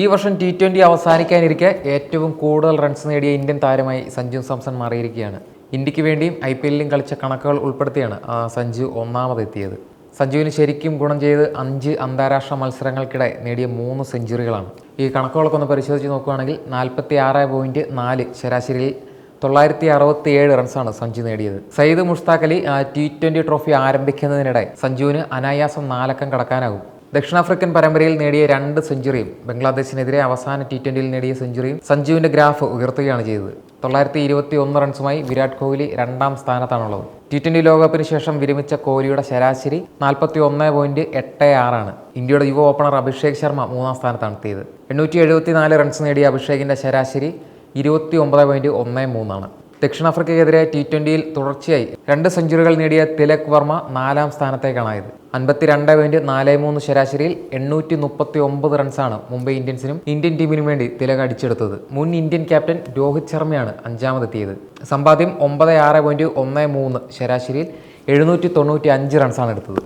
ഈ വർഷം T twenty അവസാനിക്കാനിരിക്കെ ഏറ്റവും കൂടുതൽ റൺസ് നേടിയ ഇന്ത്യൻ താരമായി സഞ്ജു സാംസൺ മാറിയിരിക്കുകയാണ്. ഇന്ത്യയ്ക്ക് വേണ്ടിയും ഐ പി എല്ലിലും കളിച്ച കണക്കുകൾ ഉൾപ്പെടുത്തിയാണ് സഞ്ജു ഒന്നാമതെത്തിയത്. സഞ്ജുവിന് ശരിക്കും ഗുണം ചെയ്ത് അഞ്ച് അന്താരാഷ്ട്ര മത്സരങ്ങൾക്കിടെ നേടിയ മൂന്ന് സെഞ്ചുറികളാണ്. ഈ കണക്കുകളൊക്കെ ഒന്ന് പരിശോധിച്ച് നോക്കുകയാണെങ്കിൽ നാൽപ്പത്തി ആറ് പോയിന്റ് നാല് ശരാശരിയിൽ തൊള്ളായിരത്തി അറുപത്തി ഏഴ് റൺസാണ് സഞ്ജു നേടിയത്. Syed Mushtaq Ali T twenty trophy ആരംഭിക്കുന്നതിനിടെ സഞ്ജുവിന് അനായാസം നാലക്കം കടക്കാനാകും. ദക്ഷിണാഫ്രിക്കൻ പരമ്പരയിൽ നേടിയ രണ്ട് സെഞ്ചുറിയും ബംഗ്ലാദേശിനെതിരെ അവസാന ടി ട്വന്റിയിൽ നേടിയ സെഞ്ചുറിയും സഞ്ജുവിന്റെ ഗ്രാഫ് ഉയർത്തുകയാണ് ചെയ്തത്. തൊള്ളായിരത്തി ഇരുപത്തി ഒന്ന് റൺസുമായി വിരാട് കോഹ്ലി രണ്ടാം സ്ഥാനത്താണുള്ളത്. ടി ട്വന്റി ലോകകപ്പിന് ശേഷം വിരമിച്ച കോഹ്ലിയുടെ ശരാശരി നാൽപ്പത്തി ഒന്ന് പോയിന്റ് എട്ട് ആറാണ് ഇന്ത്യയുടെ യുവ ഓപ്പണർ അഭിഷേക് ശർമ്മ മൂന്നാം സ്ഥാനത്താണ് എത്തിയത് എണ്ണൂറ്റി എഴുപത്തി നാല് റൺസ് നേടിയ അഭിഷേകിന്റെ ശരാശരി ഇരുപത്തി ഒമ്പത് പോയിന്റ് ഒന്ന് മൂന്നാണ് ദക്ഷിണാഫ്രിക്കയ്ക്കെതിരെ ടി ട്വന്റിയിൽ തുടർച്ചയായി രണ്ട് സെഞ്ചുറികൾ നേടിയ തിലക് വർമ്മ നാലാം സ്ഥാനത്തേക്കാണായത്. അൻപത്തിരണ്ട് പോയിന്റ് നാല് മൂന്ന് ശരാശരിയിൽ എണ്ണൂറ്റി മുപ്പത്തി ഒമ്പത് റൺസാണ് മുംബൈ ഇന്ത്യൻസിനും ഇന്ത്യൻ ടീമിനും വേണ്ടി തിലക് അടിച്ചെടുത്തത്. മുൻ ഇന്ത്യൻ ക്യാപ്റ്റൻ രോഹിത് ശർമ്മയാണ് അഞ്ചാമതെത്തിയത്. സമ്പാദ്യം ഒമ്പത് ആറ് പോയിന്റ് ഒന്ന് മൂന്ന് ശരാശരിയിൽ എഴുന്നൂറ്റി തൊണ്ണൂറ്റി അഞ്ച് റൺസാണ് എടുത്തത്